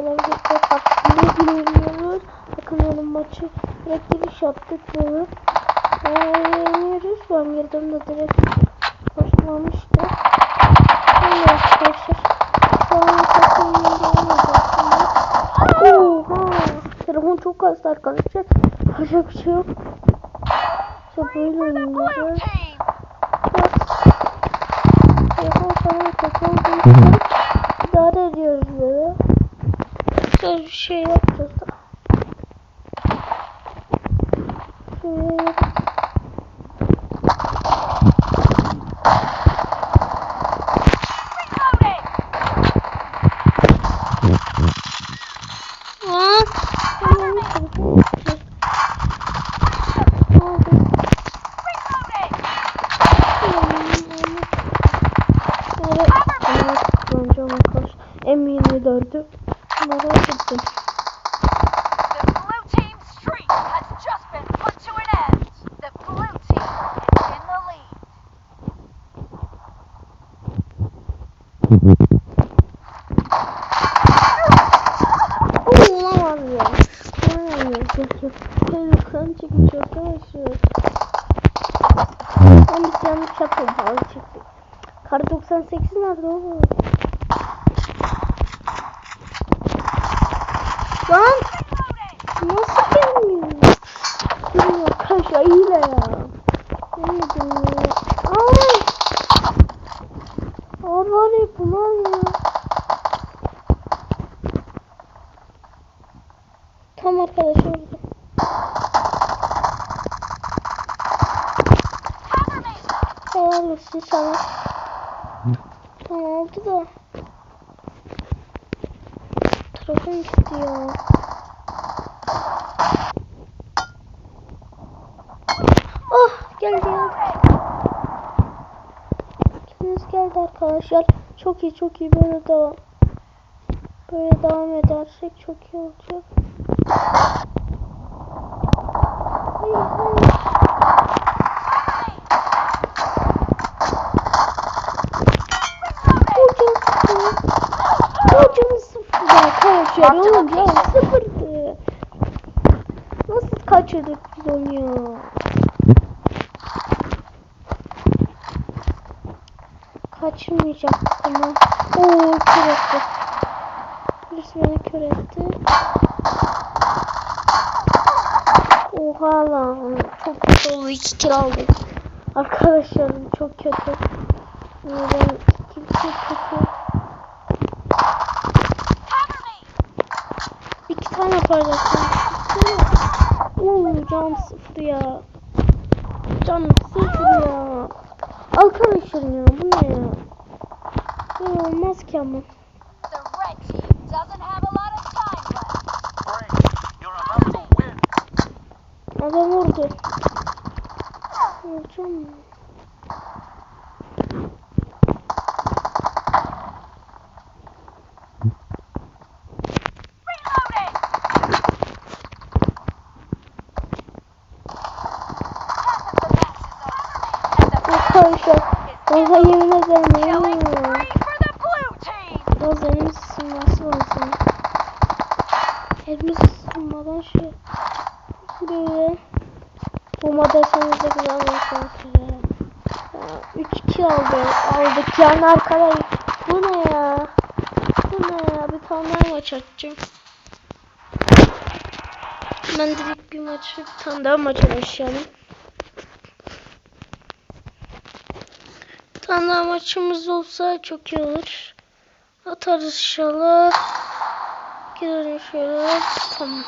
silahları göster taktiğine giriyoruz. Bakın maçı direkt giriş yaptık böyle. Yeniyoruz. Ben girdim de direkt başlamıştı. Öyle arkadaşlar. Şu an takımın Oha! Telefon çok kastı arkadaşlar. Yapacak bir şey yok. İşte böyle oynayacağız. Telefon sana telefon Güzel Çekmiş arkadaşlar. Ben bir tane çapı balı çektim. Kar 98 nerede oğlum? Lan nasıl gelmiyor? Gelmiyor arkadaşlar iyi de ya. Yemedim ya. Ay. Var ya bunlar ya. Tam arkadaşlar Olsun sana. Tamam oldu da. Telefon gitti ya. Oh geldi ya. Kendiniz geldi arkadaşlar. Çok iyi çok iyi böyle devam. Böyle devam edersek çok iyi olacak. Hayır hayır. Hocam sıfır. Hocam sıfır arkadaşlar. Oğlum ya sıfırdı. Nasıl kaçırdık biz onu ya? Kaçırmayacaktık ama. Oo kör etti. Birisi beni kör etti. Oha lan. Çok kötü oldu. İki kill aldık. Arkadaşlarım çok kötü. Neden çok kötü. İki tane paylaştım. Oo can sıfır ya. Can sıfır ya. Arkadaşlar ya bu ne ya? Böyle olmaz ki ama. The red team doesn't Bomba deseniz de güzel olur sanki. 3 kill aldı, aldık yani arkadaş. Bu ne ya? Bu ne ya? Bir tane maç açacağım. Ben direkt bir maç, bir tane daha maç başlayalım. Bir maçımız olsa çok iyi olur. Atarız inşallah. Girelim şöyle. Tamam.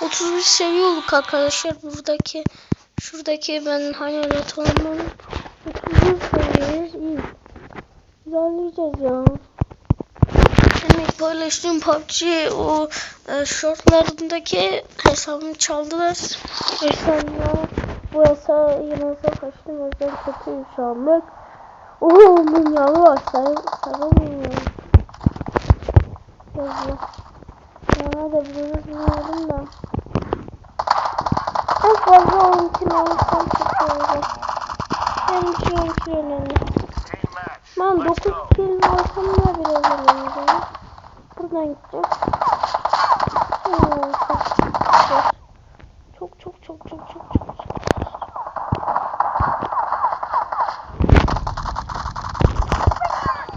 31 seviye olduk arkadaşlar buradaki. Şuradaki ben hani öyle tanımam. 31 seviyeyiz. İyi. İlerleyeceğiz ya. Demek paylaştığım PUBG o e, shortlarındaki hesabımı çaldılar. Sonra bu hesabı yine kaçtım. O yüzden kötüyüm şu anlık. Oo münyalı var. Sen, sarılmıyor. Yazıyor. Yana da biraz bilmiyorum da. En fazla 10 kilo alsam çok iyi olur. Ben bir şey 10 kilo önemli. Team match. Ben Let's 9 go. kilo alsam da biraz önemli. Şuradan gideceğim. Oo, çok çok çok çok çok çok çok.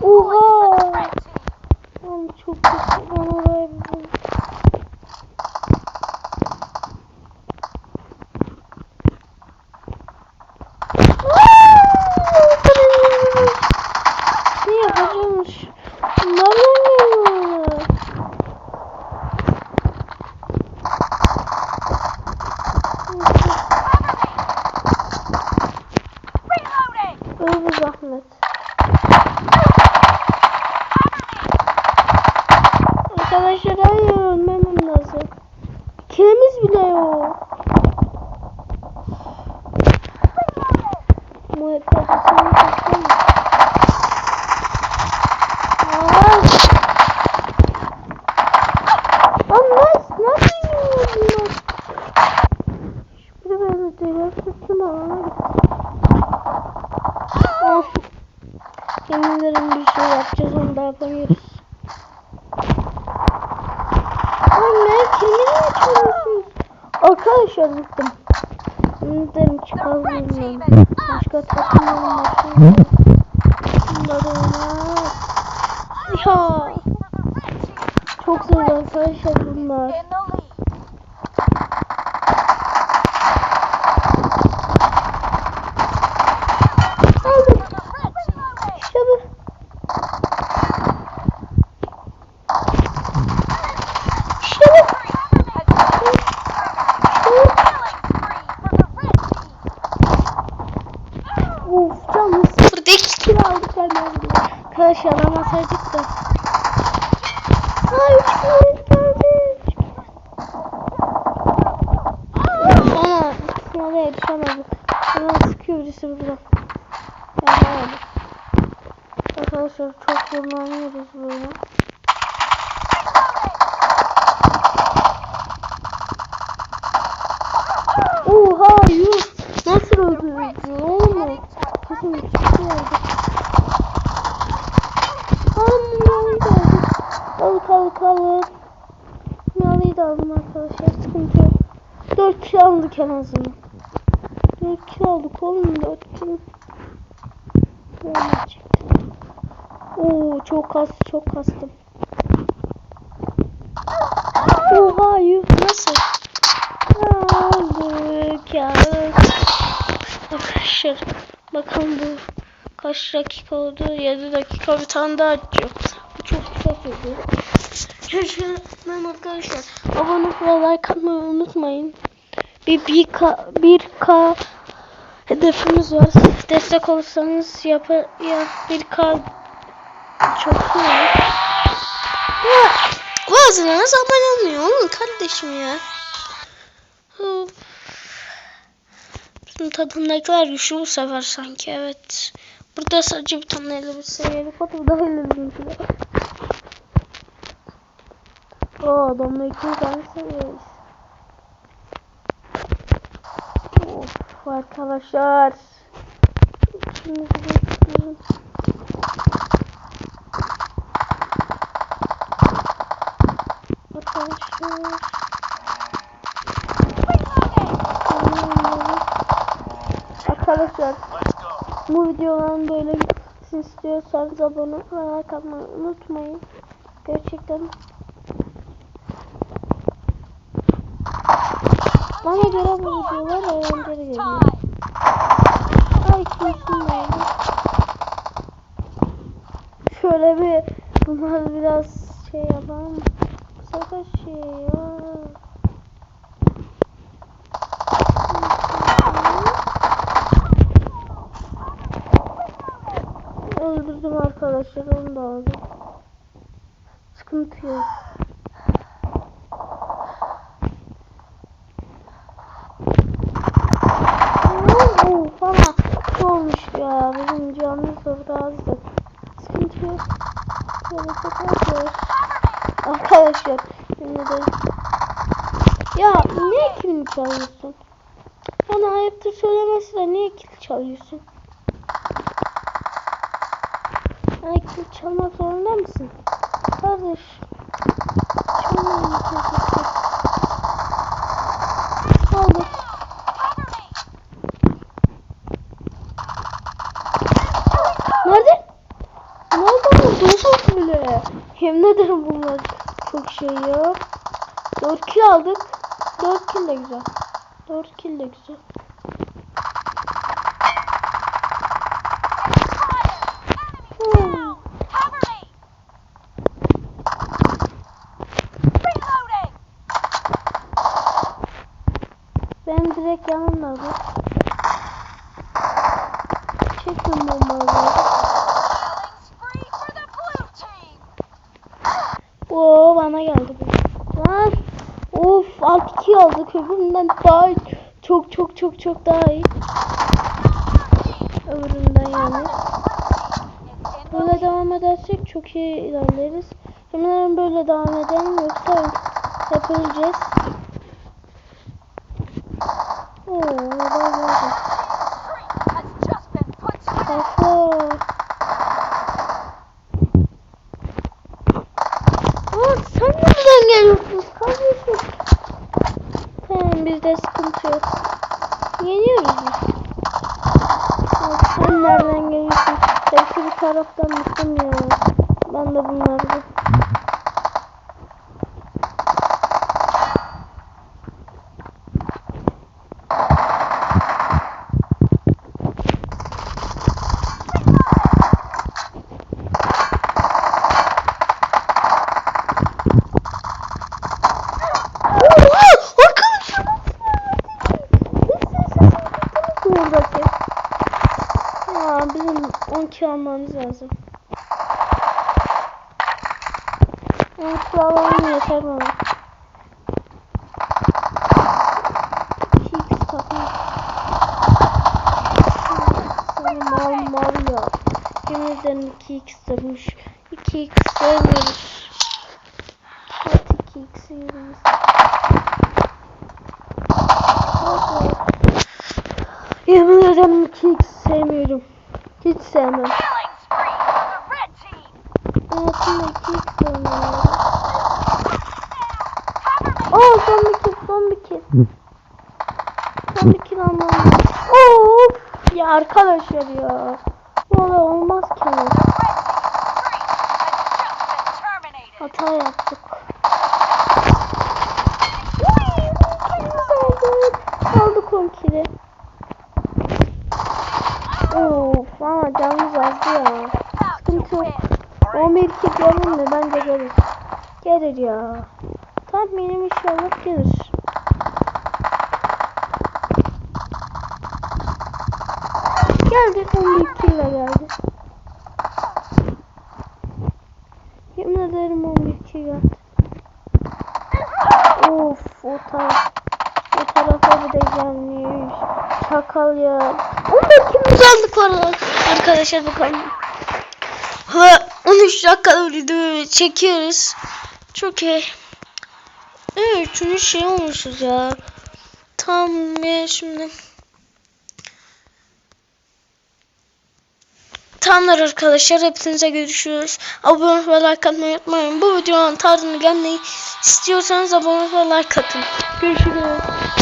Oha! Red team. Oğlum çok kötü. Ben oraya bir Ne yapacağım? Bunlar ne? Reloading. Öyle bir zahmet. Arkadaşlar hayır ölmemem lazım. Kilimiz bile yok. Muhabbet seni tutsana. Aa! Lan nasıl, nasıl yiyorsun? Şurada böyle deli tuttum alana gitti. Of. Yemin ederim bir şey yapacağız onu da yapamıyoruz. Lan ne? Kimi ne çalıyorsunuz? Arkadaşlar bıktım. Yemin ederim The çıkalım red team bundan. is Başka takımların başına. Bunları olmaz. Ya. for the red team. Çok zor arkadaşlar bunlar. In the lead. Aldım. For the red team. İşte bu. İşte bu. Of canım kilo aldık hemen. Arkadaşlar alamasaydık da. Ha üç kilo geldi. Ana kısmına yetişemedik. Hemen sıkıyor birisi burada. Yapamadık. Arkadaşlar çok zorlanıyoruz böyle. Oha yuh. Nasıl öldürdü oğlum o? Kesin çıktı yerde. Hamlıyı da aldık. Alık alık alık. Hamlıyı da aldım arkadaşlar. Sıkıntı yok. 4 azından. 4 kilo aldık oğlum 4 kilo. Böyle çıktı. Oo çok kas çok kastım. Oha yuh nasıl? Aldık ya. Arkadaşlar bakın bu kaç dakika oldu? 7 dakika bir tane daha açacağım. Bu çok kısa sürdü. Görüşürüz arkadaşlar. Abone ve like atmayı unutmayın. Bir 1K, 1K hedefimiz var. Destek olursanız yap ya 1K çok iyi. Ya bazılarınız abone olmuyor oğlum kardeşim ya. Bizim tadındakiler güçlü bu sefer sanki evet. Burada sadece bir tane elbise seviyeli foto daha elbise. O adamla iki tane seviyoruz. Arkadaşlar. Arkadaşlar. Arkadaşlar bu videoların böyle istiyorsanız abone atmayı unutmayın. Gerçekten bana göre bu videolar eğlenceli geliyor. Ay kesin oldu. Şöyle bir bunlar biraz şey yapalım. Bu sefer şey ya. Öldürdüm arkadaşlar onu da aldım. Sıkıntı yok. Oo, falan ne olmuş ya bizim canımız orada azdı. Sıkıntı yok. Böyle kapatıyoruz. Arkadaşlar şimdi de ya niye kilim çalıyorsun? Bana ayıptır söylemesi de niye kill çalıyorsun? Ay kill çalmak zorunda mısın? Kardeş Aldık. Cover me. Nerede? Nerede bu? Dolu bile. Yemin ederim bunlar çok şey ya. 4 kill aldık. 4 kill de güzel. 4 kill de güzel. Hmm. Cover me. Reloading. Ben direkt yanımda bu. Çekin bombaları. Killing spree for the blue team. Oo bana geldi bu. Lan. Of 6 kill aldık öbüründen daha çok çok çok çok daha iyi. Öbüründen yani. Böyle devam edersek çok iyi ilerleriz. Eminim böyle devam edelim yoksa hep öleceğiz. Oo, an end. Kafa. Aa, sen nereden geliyorsun bizde sıkıntı yok. Yeniyoruz biz. Sen nereden geliyorsun? Belki bir taraftan mısın ya? Ben de bunlardan. Oha! Arkadaşlar buradaki. Ya bizim 10 kilo almamız lazım. 10 kilo bana. 2x takım. Sana mal mal ya. Ederim 2x demiş. 2x sevmiyoruz. Evet 2x yiyoruz. Yemin ederim ki hiç sevmiyorum. Hiç sevmem. Son bir kill, son bir kill. Son bir kill almam. Of! Ya arkadaşlar ya. Böyle olmaz ki. Hata yaptık. Aldık. Aldık 10 kill'i. Of ama canımız azdı ya. Sıkıntı yok. win. 11 kill gelir mi? Bence gelir. Gelir ya. Tahminim inşallah gelir. Geldi 11 kill ile geldi. Yemin ederim 11 kill geldi. Of o taraf. O tarafa bir de gelmiş. Çakal ya. 11 killimiz aldık valla. Arkadaşlar bakalım. Ve 13 dakika video çekiyoruz. Çok iyi. Evet, üçüncü şey olmuşuz ya. Tam ya şimdi. Tamamdır arkadaşlar. Hepinize görüşürüz. Abone ve like atmayı unutmayın. Bu videonun tarzını gelmeyi istiyorsanız abone ve like atın. Görüşürüz.